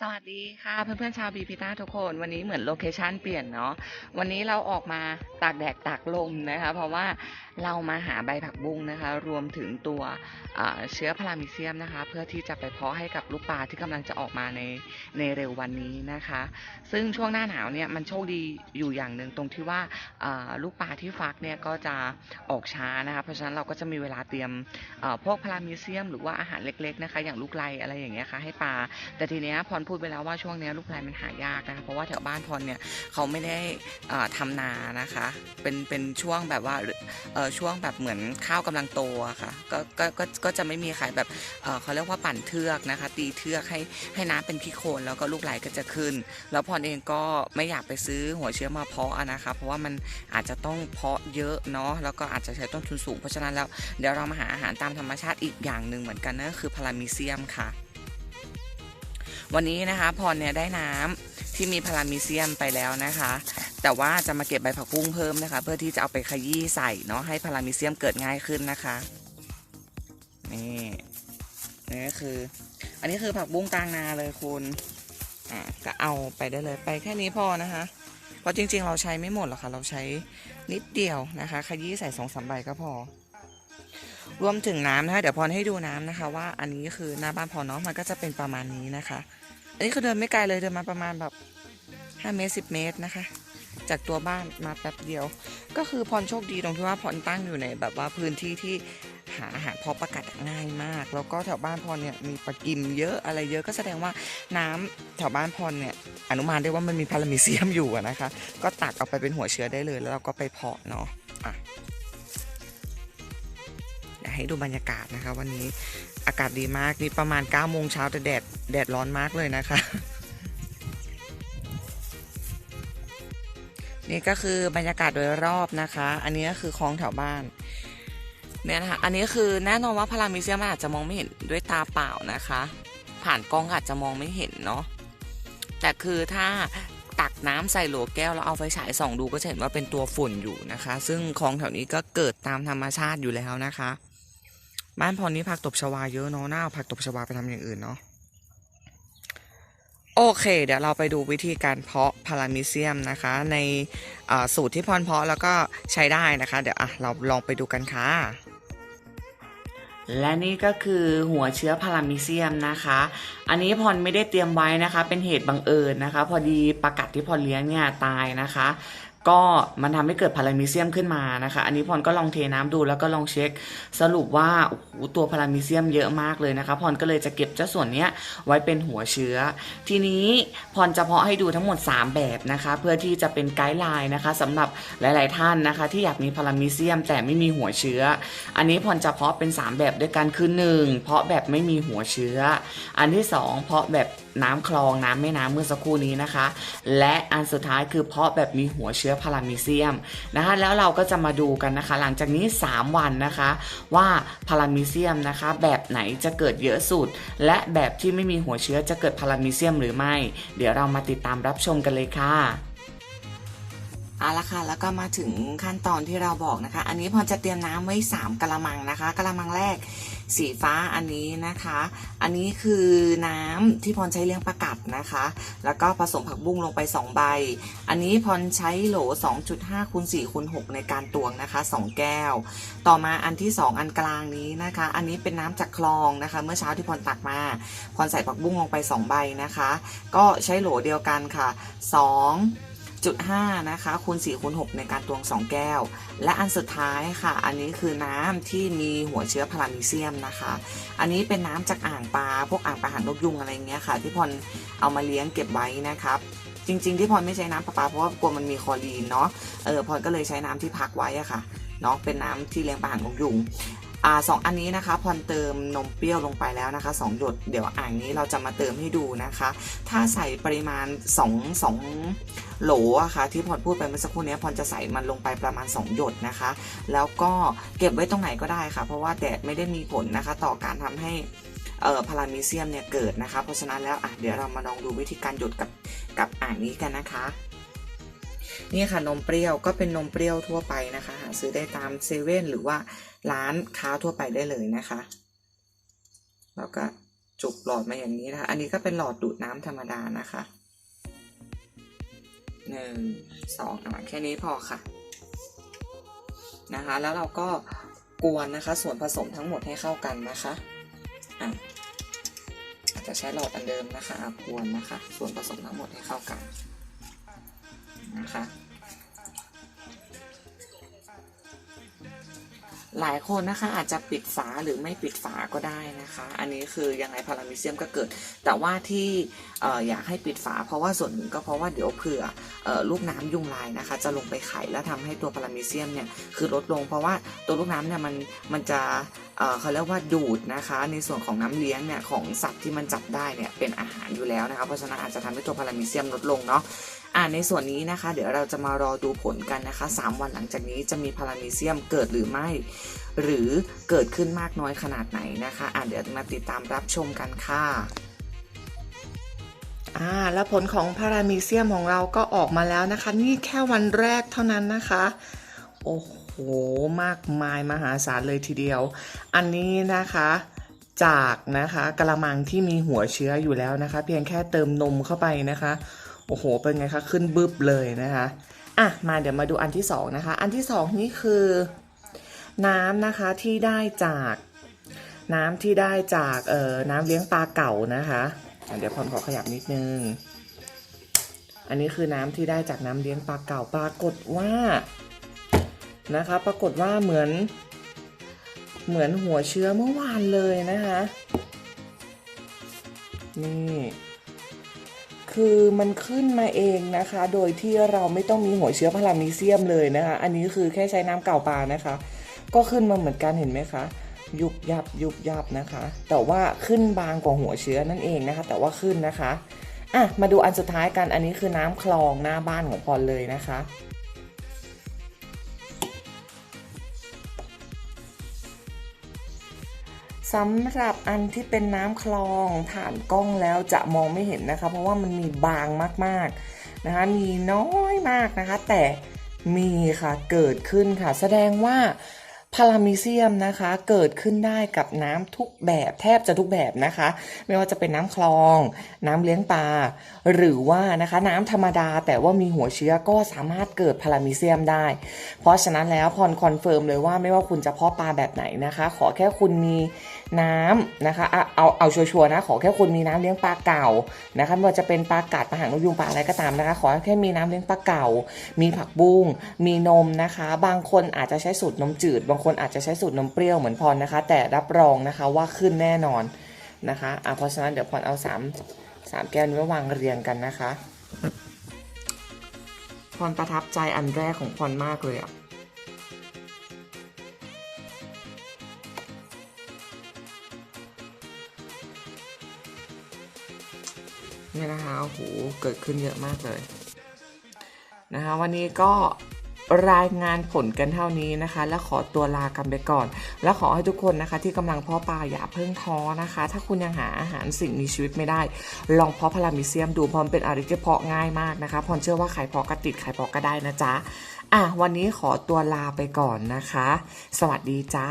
สวัสดีค่ะเพื่อนๆชาวบีพิต้าทุกคนวันนี้เหมือนโลเคชันเปลี่ยนเนาะวันนี้เราออกมาตากแดดตากลมนะคะ เพราะว่าเรามาหาใบผักบุ้งนะคะ รวมถึงตัวเชื้อพารามิเซียมนะคะ เพื่อที่จะไปเพาะให้กับลูกปลาที่กำลังจะออกมาในในเร็ววันนี้นะคะ ซึ่งช่วงหน้าหนาวเนี่ยมันโชคดีอยู่อย่างหนึ่งตรงที่ว่าลูกปลาที่ฟักเนี่ยก็จะออกช้านะคะ เพราะฉะนั้นเราก็จะมีเวลาเตรียมพวกพารามิเซียม หรือว่าอาหารเล็กๆนะคะ อย่างลูกไลอะไรอย่างเงี้ยค่ะให้ปลาแต่ทีเนี้ยพรพูดไปแล้วว่าช่วงนี้ลูกไลมันหายากนะคะเพราะว่าแถวบ้านพรเนี่ยเขาไม่ได้เอ่อทำนานะคะ เป็นเป็นช่วงแบบว่าช่วงแบบเหมือนข้าวกำลังโตะค่ะก็ก็ก็ก็จะไม่มีใครแบบเเขาเรียกว่าปั่นเทือกนะคะ ตีเทือกให้ให้น้ำเป็นขี้โคลนแล้วก็ลูกไลก็จะขึ้น แล้วพรเองก็ไม่อยากไปซื้อหัวเชื้อมาเพาะอะนะคะ เพราะว่ามันอาจจะต้องเพาะเยอะเนาะแล้วก็อาจจะใช้ต้นทุนสูงเพราะฉะนั้นแล้วเดี๋ยวเรามาหาอาหารตามธรรมชาติอีกอย่างหนึ่งเหมือนกันนั่นก็คือพารามิเซียมค่ะ วันนี้นะคะพรเนี่ยได้น้ำที่มีพารามิเซียมไปแล้วนะคะ แต่ว่าจะมาเก็บใบผักบุ้งเพิ่มนะคะ เพื่อที่จะเอาไปขยี้ใส่เนาะให้พารามิเซียมเกิดง่ายขึ้นนะคะนี่นี่คือ อันนี้คือผักบุ้งกลางนาเลยคุณอ่าก็เอาไปได้เลยไปแค่นี้พอนะคะ เพราะจริงๆ เราใช้ไม่หมดหรอกค่ะ เราใช้นิดเดียวนะคะ ขยี้ใส่สองสามใบก็พอ รวมถึงน้ำนะคะเดี๋ยวพรให้ดูน้ำนะคะ ว่าอันนี้คือหน้าบ้านพรเนาะมันก็จะเป็นประมาณนี้นะคะ อันนี้คือเดินไม่ไกลเลยเดินมาประมาณแบบ5เมตร10 เมตรนะคะ จากตัวบ้านมาแป๊บเดียว ก็คือพรโชคดีตรงที่ว่าพรตั้งอยู่ในแบบว่าพื้นที่ที่หาอาหารเพาะประกัดง่ายมาก แล้วก็แถวบ้านพรเนี่ยมีปลากิมเยอะอะไรเยอะก็แสดงว่าน้ำแถวบ้านพรเนี่ยอนุมานได้ว่ามันมีพารามิเซียมอยู่นะคะ ก็ตักเอาไปเป็นหัวเชื้อได้เลยแล้วเราก็ไปเพาะเนาะอะ ให้ดูบรรยากาศนะคะ วันนี้อากาศดีมากนี่ประมาณ9โมงเช้าแต่แดดแดดร้อนมากเลยนะคะ นี่ก็คือบรรยากาศโดยรอบนะคะ อันนี้ก็คือคลองแถวบ้านเนี่ยนะคะอันนี้คือแน่นอนว่าพารามิเซียมมันอาจจะมองไม่เห็นด้วยตาเปล่านะคะ ผ่านกล้องอาจจะมองไม่เห็นเนาะแต่คือถ้าตักน้ำใส่โหลแก้วแล้วเอาไฟฉายส่องดูก็จะเห็นว่าเป็นตัวฝุ่นอยู่นะคะ ซึ่งคลองแถวนี้ก็เกิดตามธรรมชาติอยู่แล้วนะคะ บ้านพรนี้ผักตบชวาเยอะเนาะน่าเอาผักตบชวาไปทำอย่างอื่นเนาะโอเค เดี๋ยวเราไปดูวิธีการเพาะพารามิเซียมนะคะ ในสูตรที่พรเพาะแล้วก็ใช้ได้นะคะ เดี๋ยวอะเราลองไปดูกันค่ะและนี่ก็คือหัวเชื้อพารามิเซียมนะคะ อันนี้พรไม่ได้เตรียมไว้นะคะ เป็นเหตุบังเอิญนะคะ พอดีประกัดที่พรเลี้ยงเนี่ยตายนะคะ ก็มันทำให้เกิดพารามิเซียมขึ้นมานะคะ อันนี้พรก็ลองเทน้ำดูแล้วก็ลองเช็ค สรุปว่าโอ้โหตัวพารามิเซียมเยอะมากเลยนะคะพรก็เลยจะเก็บเจ้าส่วนเนี้ยไว้เป็นหัวเชื้อ ทีนี้พรจะเพาะให้ดูทั้งหมด 3 แบบนะคะ เพื่อที่จะเป็นไกด์ไลน์นะคะสำหรับหลาย ๆ ท่านนะคะ ที่อยากมีพารามิเซียมแต่ไม่มีหัวเชื้อ อันนี้พรจะเพาะเป็น 3 แบบด้วยกันคือ1เพาะแบบไม่มีหัวเชื้อ อันที่ 2 เพาะแบบ น้ำคลองน้ำแม่น้ำเมื่อสักครู่นี้นะคะ และอันสุดท้ายคือเพาะแบบมีหัวเชื้อพารามิเซียมนะคะแล้วเราก็จะมาดูกันนะคะ หลังจากนี้ 3 วันนะคะ ว่าพารามิเซียมนะคะ แบบไหนจะเกิดเยอะสุด และแบบที่ไม่มีหัวเชื้อจะเกิดพารามิเซียมหรือไม่ เดี๋ยวเรามาติดตามรับชมกันเลยค่ะ เอาละค่ะแล้วก็มาถึงขั้นตอนที่เราบอกนะคะ อันนี้พอจะเตรียมน้ำไว้3กะละมังนะคะกะละมังแรกสีฟ้าอันนี้นะคะ อันนี้คือน้ำที่พรใช้เลี้ยงปลากัดนะคะ แล้วก็ผสมผักบุ้งลงไป 2 ใบ อันนี้พรใช้โหล 2.5คูณ4คูณ6ในการตวงนะคะ 2 แก้ว ต่อมาอันที่ 2 อันกลางนี้นะคะ อันนี้เป็นน้ำจากคลองนะคะ เมื่อเช้าที่พรตักมาพรใส่ผักบุ้งลงไป 2 ใบนะคะ ก็ใช้โหลเดียวกันค่ะ 2 5นะคะคูณ4คูณ6ในการตวง 2 แก้ว และอันสุดท้ายค่ะ อันนี้คือน้ำที่มีหัวเชื้อพารามิเซียมนะคะ อันนี้เป็นน้ำจากอ่างปลาพวกอ่างปลาหางนกยุงอะไรเงี้ยค่ะ ที่พรเอามาเลี้ยงเก็บไว้นะครับจริง ๆ ที่พรไม่ใช้น้ำประปาเพราะว่ากลัวมันมีคอรีนเนาะเออพรก็เลยใช้น้ำที่พักไว้อะค่ะเนาะเป็นน้ำที่เลี้ยงปลาหางนกยุง อ่าสองอันนี้นะคะพรเติมนมเปรี้ยวลงไปแล้วนะคะสองหยดเดี๋ยวอ่างนี้เราจะมาเติมให้ดูนะคะ ถ้าใส่ปริมาณ2 2โหลอะค่ะที่พรพูดไปเมื่อสักครู่นี้พรจะใส่มันลงไปประมาณ 2 หยดนะคะ แล้วก็เก็บไว้ตรงไหนก็ได้ค่ะ เพราะว่าแดดไม่ได้มีผลนะคะ ต่อการทำให้เอ่อพารามิเซียมเนี่ยเกิดนะคะ เพราะฉะนั้นแล้วอะเดี๋ยวเรามาลองดูวิธีการหยดกับกับอ่างนี้กันนะคะ นี่ค่ะนมเปรี้ยวก็เป็นนมเปรี้ยวทั่วไปนะคะหาซื้อได้ตามเซเว่นหรือว่าร้านค้าทั่วไปได้เลยนะคะแล้วก็จุกหลอดมาอย่างนี้นะคะ อันนี้ก็เป็นหลอดดูดน้ำธรรมดานะคะหนึ่งสองอะแค่นี้พอค่ะนะคะ แล้วเราก็กวนนะคะ ส่วนผสมทั้งหมดให้เข้ากันนะคะอะอาจจะใช้หลอดอันเดิมนะคะกวนนะคะ ส่วนผสมทั้งหมดให้เข้ากัน นะคะ หลายคนนะคะอาจจะปิดฝาหรือไม่ปิดฝาก็ได้นะคะ อันนี้คือยังไงพารามิเซียมก็เกิด แต่ว่าที่ออยากให้ปิดฝา เพราะว่าส่วนหนึ่งก็เพราะว่าเดี๋ยวเผื่ออลูกน้ำยุงลายนะคะ จะลงไปไข่แล้วทำให้ตัวพารามิเซียมเนี่ยคือลดลง เพราะว่าตัวลูกน้ำเนี่ยมันมันจะเเขาเรียกว่าดูดนะคะ ในส่วนของน้ำเลี้ยงเนี่ยของสัตว์ที่มันจับได้เนี่ยเป็นอาหารอยู่แล้วนะคะ เพราะฉะนั้นอาจจะทำให้ตัวพารามิเซียมลดลงเนาะ อ่าในส่วนนี้นะคะ เดี๋ยวเราจะมารอดูผลกันนะคะ 3 วันหลังจากนี้จะมีพารามีเซียมเกิดหรือไม่ หรือเกิดขึ้นมากน้อยขนาดไหนนะคะอ่าเดี๋ยวมาติดตามรับชมกันค่ะอ่าแล้วผลของพารามีเซียมของเราก็ออกมาแล้วนะคะ นี่แค่วันแรกเท่านั้นนะคะ โอ้โห มากมายมหาศาลเลยทีเดียว อันนี้นะคะจากนะคะกระมังที่มีหัวเชื้ออยู่แล้วนะคะ เพียงแค่เติมนมเข้าไปนะคะ โอ้โห เป็นไงคะ ขึ้นบึบเลยนะคะ อะ มาเดี๋ยวมาดูอันที่สองนะคะ อันที่สองนี่คือ น้ำนะคะที่ได้จาก น้ำที่ได้จากเอ่อน้ำเลี้ยงปลาเก่านะคะะเดี๋ยวพรขอขยับนิดนึง อันนี้คือน้ำที่ได้จากน้ำเลี้ยงปลาเก่าปรากฏว่านะคะ ปรากฏว่าเหมือน เหมือนหัวเชื้อเมื่อวานเลยนะคะ นี่ คือมันขึ้นมาเองนะคะ โดยที่เราไม่ต้องมีหัวเชื้อพารามีเซียมเลยนะคะ อันนี้คือแค่ใช้น้ำเก่าปลานะคะ ก็ขึ้นมาเหมือนกันเห็นไหมคะยุบยับยุบยับนะคะ แต่ว่าขึ้นบางกว่าหัวเชื้อนั่นเองนะคะ แต่ว่าขึ้นนะคะอะมาดูอันสุดท้ายกันอันนี้คือน้ำคลองหน้าบ้านของพรเลยนะคะ สำหรับอันที่เป็นน้ำคลองผ่านกล้องแล้วจะมองไม่เห็นนะคะ เพราะว่ามันมีบางมากๆนะคะ มีน้อยมากนะคะ แต่มีค่ะเกิดขึ้นค่ะ แสดงว่าพารามีเซียมนะคะเกิดขึ้นได้กับน้ำทุกแบบแทบจะทุกแบบนะคะ ไม่ว่าจะเป็นน้ำคลอง น้ำเลี้ยงปลาหรือว่านะคะน้ำธรรมดาแต่ว่ามีหัวเชื้อก็สามารถเกิดพารามีเซียมได้ เพราะฉะนั้นแล้วพรคอนเฟิร์มเลยว่าไม่ว่าคุณจะเพาะปลาแบบไหนนะคะ ขอแค่คุณมีน้ำนะคะ เอาเอาชัวร์ๆนะ ขอแค่คุณมีน้ำเลี้ยงปลาเก่านะคะไม่ว่าจะเป็นปลากัดปลาหางนกยูงปลาอะไรก็ตามนะคะ ขอแค่มีน้ำเลี้ยงปลาเก่า มีผักบุ้งมีนมนะคะ บางคนอาจจะใช้สูตรนมจืด บางคนอาจจะใช้สูตรนมเปรี้ยวเหมือนพรนะคะ แต่รับรองนะคะว่าขึ้นแน่นอนนะคะอะเพราะฉะนั้นเดี๋ยวพรเอาสามสามแก้วนี้มาวางเรียงกันนะคะพรประทับใจอันแรกของพรมากเลยอะ เนี่ยนะคะโอ้โหเกิดขึ้นเยอะมากเลยนะคะวันนี้ก็รายงานผลกันเท่านี้นะคะ แล้วขอตัวลากันไปก่อน แล้วขอให้ทุกคนนะคะที่กำลังเพาะปลาอย่าเพิ่งท้อนะคะ ถ้าคุณยังหาอาหารสิ่งมีชีวิตไม่ได้ ลองเพาะพารามิเซียมดูพราะมันเป็นอะไรที่เพาะง่ายมากนะคะพรเชื่อว่าใครเพาะก็ติดใครเพาะก็ได้นะจ๊ะอะวันนี้ขอตัวลาไปก่อนนะคะ สวัสดีจ้า